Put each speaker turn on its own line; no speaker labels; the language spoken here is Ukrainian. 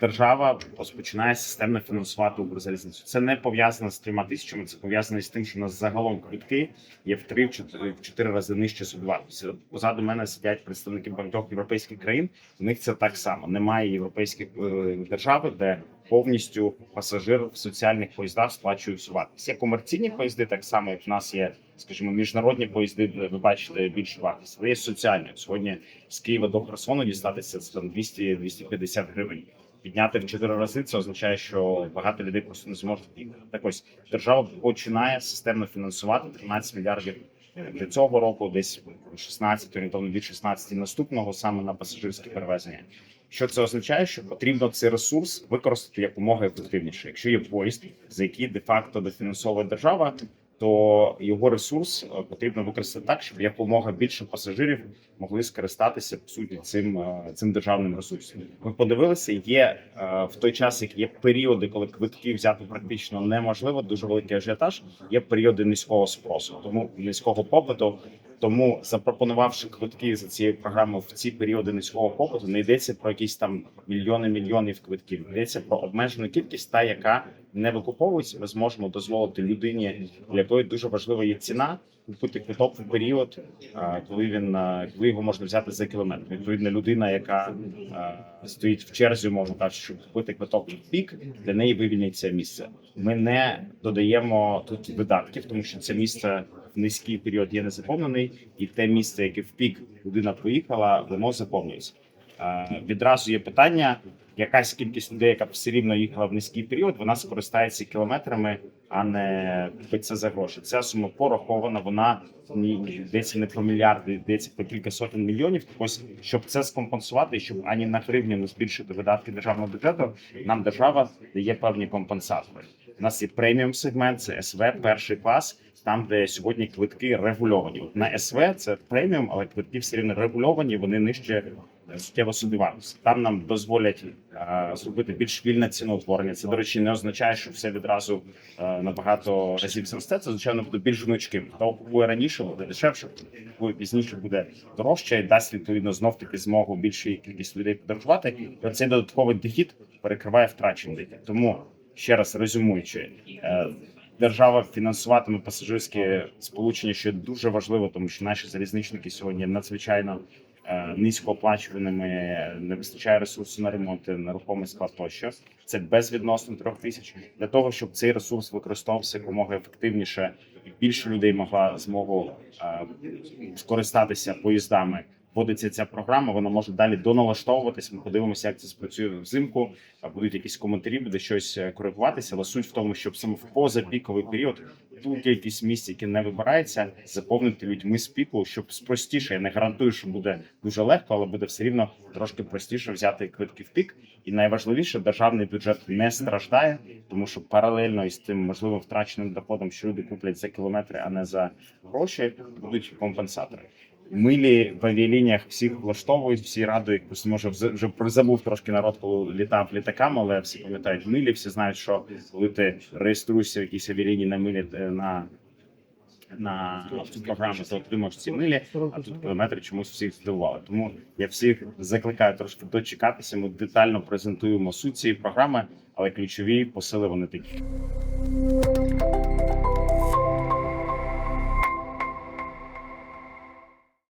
держава розпочинає системно фінансувати Укрзалізницю. Це не пов'язано з трьома тисячами, це пов'язано з тим, що у нас загалом квитки є в три в чотири в чотири рази нижче собівартості. Позаду мене сидять представники багатьох європейських країн. У них це так само. Немає європейських е, держави, де повністю пасажир в соціальних поїздах сплачує всю вартість. Є комерційні поїзди, так само як в нас є, скажімо, міжнародні поїзди, ви бачите більшу вартість. Але є соціальні. Сьогодні з Києва до Херсону дістатися це там 200-250 гривень. Підняти в чотири рази це означає, що багато людей просто не зможуть їхати. Так ось держава починає системно фінансувати 13 мільярдів для цього року, десь 16, орієнтовно від 16 наступного саме на пасажирські перевезення. Що це означає, що потрібно цей ресурс використати якомога ефективніше. Якщо є поїзд, за який де-факто дофінансовує держава, то його ресурс е, потрібно використати так, щоб якомога більше пасажирів могли скористатися по суті цим, е, цим державним ресурсом. Ми подивилися, є е, в той час, як є періоди, коли квитки взяти практично неможливо, дуже великий ажіотаж. Є періоди низького спросу, тому низького попиту. Тому запропонувавши квитки за цією програмою в ці періоди низького попиту, не йдеться про якісь там мільйони мільйонів квитків. Йдеться про обмежену кількість, та яка не викуповується. Ми зможемо дозволити людині, для якої дуже важлива є ціна, купити квиток в період, коли він а, коли його можна взяти за кілометр. Відповідно, людина, яка стоїть в черзі, можна так, щоб купити квиток в пік, для неї вивільниться місце. Ми не додаємо тут видатків, тому що це місце низький період є незаповнений, і те місце, яке в пік людина поїхала, воно заповнюється. Відразу є питання: якась кількість людей, яка все рівно їхала в низький період, вона скористається кілометрами, а не це за гроші. Ця сума порахована, вона йдеться не про мільярди, йдеться про кілька сотень мільйонів. Ось щоб це скомпенсувати, щоб ані на гривню не збільшити видатки державного бюджету, нам держава дає певні компенсатори. У нас є преміум сегмент, це СВ, перший клас, там, де сьогодні квитки регульовані. На СВ це преміум, але квитки все рівно регульовані, вони нижче суттєво собівартості. Там нам дозволять е, зробити більш вільне ціноутворення. Це, до речі, не означає, що все відразу е, набагато разів зросте. Це звичайно буде більш гнучким. Хто купує раніше, буде дешевше, купує пізніше, буде дорожче, і дасть відповідно знов таки змогу більшій кількість людей подорожувати. І оцей додатковий дохід перекриває втрачений. Тому ще раз резюмуючи. е, Держава фінансуватиме пасажирське сполучення, що дуже важливо, тому що наші залізничники сьогодні надзвичайно е, низькооплачуваними, не вистачає ресурсу на ремонт, нерухомий склад тощо. Це безвідносно трьох тисяч для того, щоб цей ресурс використовувався якомога ефективніше, і більше людей могла змогу е, скористатися поїздами. Вводиться ця програма, вона може далі доналаштовуватись. Ми подивимося, як це спрацює взимку. Будуть якісь коментарі, буде щось е, коригуватися. Але суть в тому, щоб саме в позапіковий період ту кількість місць, які не вибирається, заповнити людьми з піку, щоб простіше. Я не гарантую, що буде дуже легко, але буде все рівно трошки простіше взяти квитки в пік. І найважливіше, державний бюджет не страждає, тому що паралельно із тим можливо втраченим доходом, що люди куплять за кілометри, а не за гроші, будуть компенсатори. Милі в авіалініях всіх влаштовують, всі радують. Може вже вже забув трошки народ, коли літав літаками, але всі пам'ятають милі. Всі знають, що коли ти реєструєшся в якійсь авіалінії на милі е, на на програму, то отримаєш ці милі, а тут кілометри чомусь всіх здивували. Тому я всіх закликаю трошки дочекатися. Ми детально презентуємо суть цієї програми, але ключові посили вони такі.